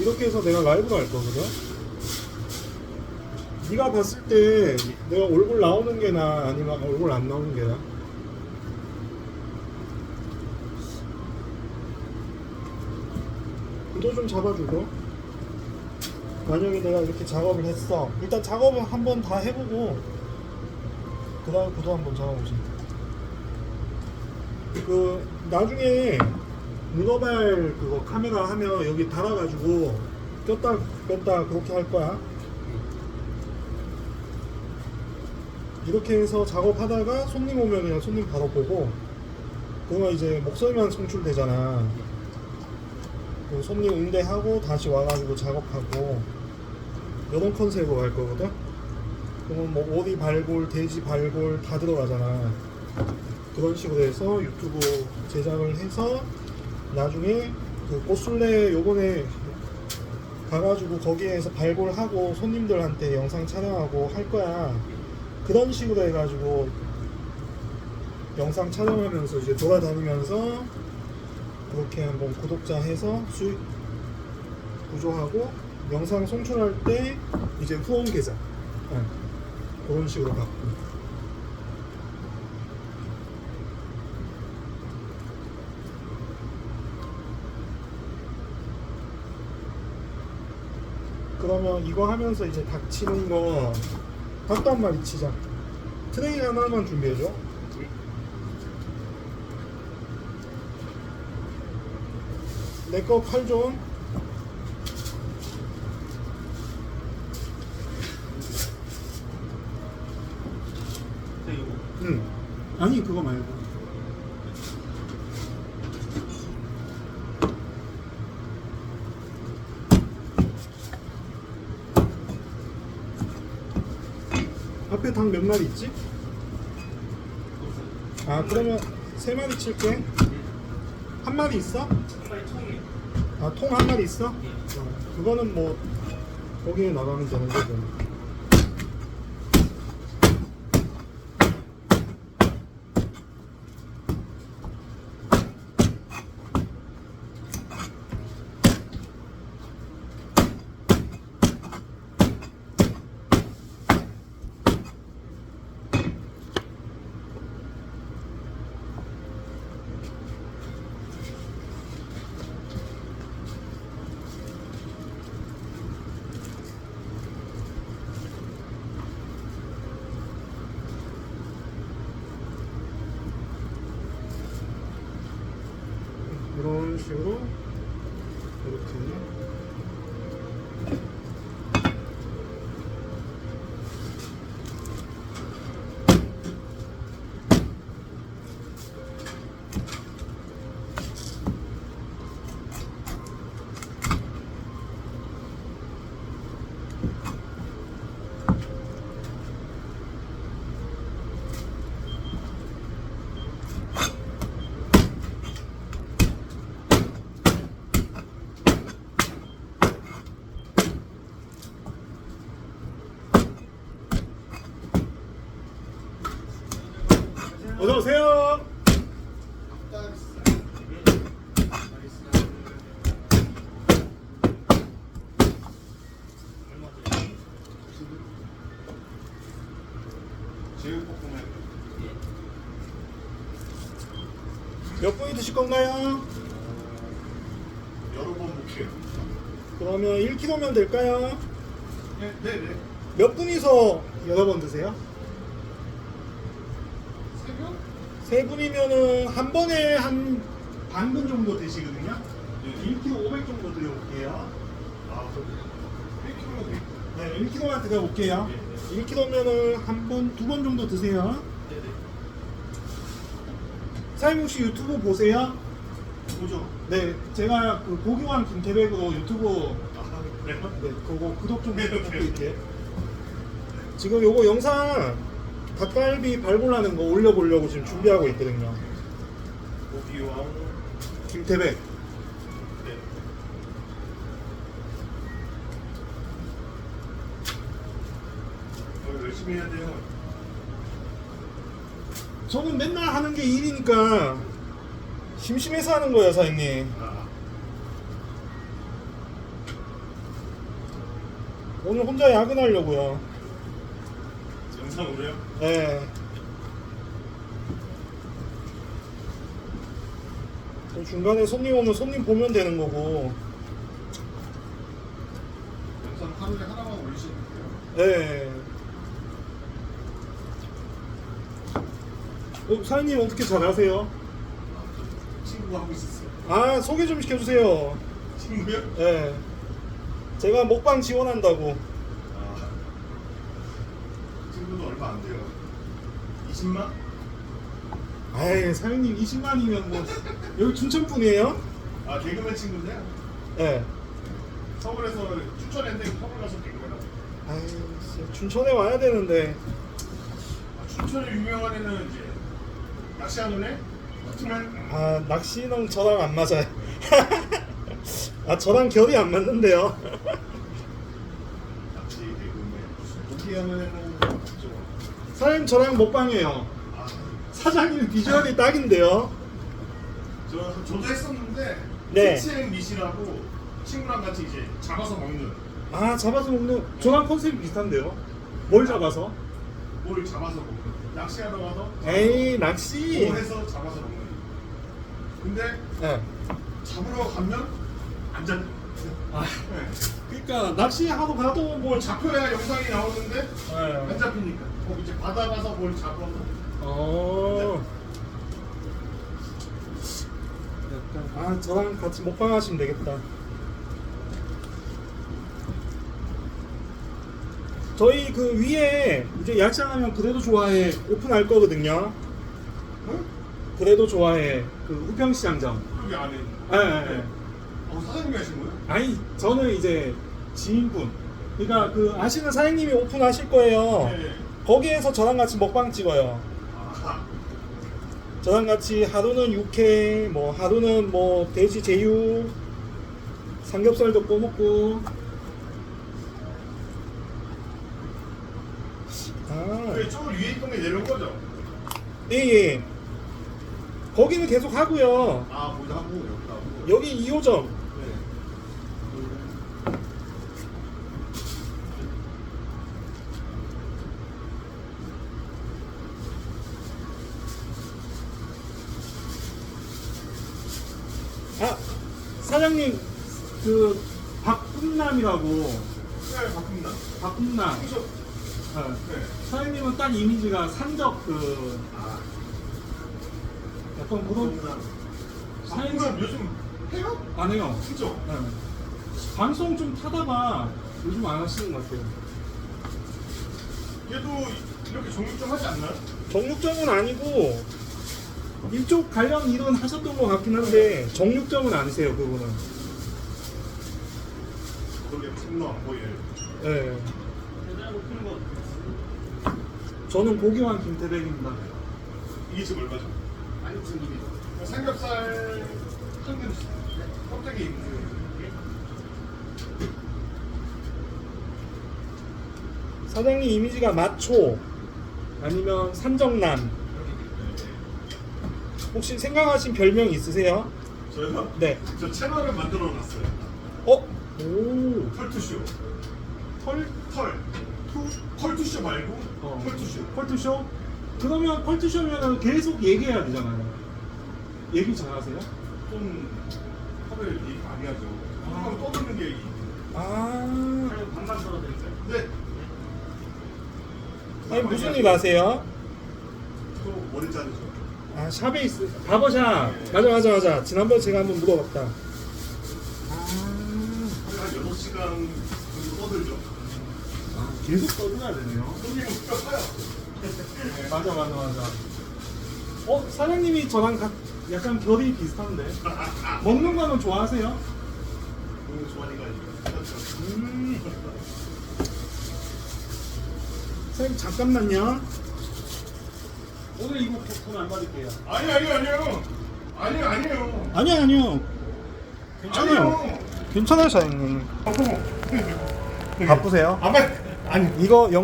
이렇게 해서 내가 라이브로 할 거거든. 네가 봤을 때 내가 얼굴 나오는 게 나 아니면 얼굴 안 나오는 게 나? 구도 좀 잡아주고 만약에 내가 이렇게 작업을 했어 일단 작업을 한번 다 해보고 그 다음에 구도 한번 잡아보자 그 나중에 문어발 그거 카메라 하면 여기 달아가지고 꼈다 뺐다 그렇게 할 거야. 이렇게 해서 작업하다가 손님 오면 그냥 손님 바로 보고 그러면 이제 목소리만 송출되잖아. 그 손님 응대하고 다시 와가지고 작업하고 이런 컨셉으로 갈 거거든? 그러면 뭐 오리 발골, 돼지 발골 다 들어가잖아. 그런 식으로 해서 유튜브 제작을 해서 나중에 그 꽃술래 요번에 가가지고 거기에서 발골하고 손님들한테 영상 촬영하고 할 거야. 그런 식으로 해가지고 영상 촬영하면서 이제 돌아다니면서 그렇게 한번 구독자 해서 수익 구조하고 영상 송출할 때 이제 후원 계좌. 네. 그런 식으로 갖고 그러면 이거 하면서 이제 닭 치는 거 닭도 한 마리 치자 트레이 하나만 준비해줘 내 거 팔 좀. 응. 아니 그거 말고. 앞에 닭 몇 마리 있지? 아 그러면 세 마리 칠게. 한 마리 있어? 아, 통 한 마리 있어? 어, 그거는 뭐, 거기에 나가면 되는 거고. 이런 식으로, 이렇게. 어서 오세요! 제육볶음에 몇 분이 드실 건가요? 여러 번 먹게요. 그러면 1kg면 될까요? 네, 네, 네. 몇 분이서 여러 번 드세요? 세 명? 세 분이면은 한 번에 한 반분 정도 되시거든요. 네. 1kg 500 정도 드려볼게요. 아, 그럼 1kg 네. 네, 1kg만 드려볼게요. 1kg면은 한 번, 두 번 정도 드세요. 네, 네. 사장님 혹시 유튜브 보세요? 보죠. 네, 제가 그 고기왕 김태백으로 유튜브 아, 그래요? 네, 그거 구독 좀 네, 부탁드릴게요. 지금 요거 영상 닭갈비 발굴하는 거 올려보려고 지금 준비하고 있거든요. 고기와 김태백. 네. 어, 열심히 해야 돼요. 저는 맨날 하는 게 일이니까 심심해서 하는 거예요, 사장님. 아, 오늘 혼자 야근하려고요. 영상으로요? 네. 또 중간에 손님 오면 손님 보면 되는 거고. 영상 하루에 하나만 올리시면 돼요. 네. 어, 사장님 어떻게 잘하세요? 친구가 하고 있었어요. 아 소개 좀 시켜주세요. 친구요? 네. 제가 먹방 지원한다고. 아, 친구도 얼마 안 돼요. 20만? 아이 사장님 20만이면 뭐 여기 춘천 분이에요? 아 개그맨 친구인데요. 네. 서울에서 추천했는데 서울 가서 개그맨 하고. 아이 진짜 춘천에 와야 되는데. 아, 춘천에 유명한 애는 이제 낚시하는 애? 같으면 아 낚시는 저랑 안 맞아요. 아 저랑 결이 안 맞는데요. 낚시 개그맨. 고기 하는 애는 맞죠. 사장님 저랑. 아, 사장님 비주얼이 딱인데요. 저 저도 했었는데 네. 키치앤 미시라고 친구랑 같이 이제 잡아서 먹는 아 잡아서 먹는 저랑 컨셉이 비슷한데요. 뭘 잡아서? 뭘 잡아서 먹는 낚시하러 가서 에이 낚시. 뭐 해서 잡아서 먹는. 근데 네. 잡으러 가면 안 잡혀. 아 네. 그러니까 낚시하러 가도 뭐. 뭘 잡혀야 영상이 나오는데 안 네. 잡히니까. 어, 이제 바다 가서 뭘 잡아서 어. 약간 아 저랑 같이 먹방 하시면 되겠다. 저희 그 위에 이제 약장하면 그래도 좋아해 오픈할 거거든요. 응? 그래도 좋아해 그 우평시장점. 여기 안에. 있는. 예, 예, 예. 어, 사장님이 하신 거예요? 아니 저는 이제 지인분. 그러니까 그 아시는 사장님이 오픈하실 거예요. 네. 거기에서 저랑 같이 먹방 찍어요. 아, 저랑 같이 하루는 육회, 뭐 하루는 뭐 돼지 제육, 삼겹살도 구워먹고. 아, 그저 위에 있던 게 내려온 거죠? 예, 예. 거기는 계속 하고요. 아, 거기다 하고 여기다 하고. 여기 2호점. 네. 아, 사장님, 그 박꿈남이라고. 네, 바꾼다. 박꿈남. 그래서 어, 네. 사장님은 딱 이미지가 산적 그 아, 약간 그런. 사장님 바꾼다. 요즘 해요? 안 해요. 그죠? 네. 방송 좀 타다가 요즘 안 하시는 것 같아요. 얘도 이렇게 정육점 하지 않나요? 정육점은 아니고 이쪽 관련 일은 하셨던 것 같긴 한데 정육점은 아니세요 그거는. 안 보여요. 네. 저는 고기왕 김태백입니다. 이게 지금 얼마죠? 아니 지금 이게 삼겹살 껍데기 있는 사장님 이미지가 마초 아니면 산정남 혹시 생각하신 별명 있으세요? 저요? 네. 저 채널을 만들어 놨어요. 어? 오. 털투쇼. 털? 털. 투 털투쇼 말고 어. 털투쇼. 펄트쇼? 그러면 펄트쇼면 계속 얘기해야 되잖아요. 얘기 잘하세요? 좀 하루에 얘기 많이 하죠. 항상 떠드는 게 얘기. 아. 반만 들어드릴까요? 네. 아니 무슨 일 하세요? 또 머리 자르죠. 아 샵에 있어. 바버샵. 맞아 맞아 맞아. 지난번에 제가 한번 물어봤다. 아. 한 6시간 정도 떠들죠. 아 계속 떠들어야 되네요. 손님은 뼈 커요. 맞아 맞아 맞아. 어 사장님이 저랑 가, 약간 결이 비슷한데. 먹는 거는 좋아하세요? 좋아하니까 그렇죠. 음. 선생님 잠깐만요. 오늘 이거 돈안 받을게요. 아니 아니 아니요. 아니요 아니요. 아니요 아니요. 괜찮아요. 아니요. 괜찮아요 사장님. 바쁘세요? 아마 아니 이거 영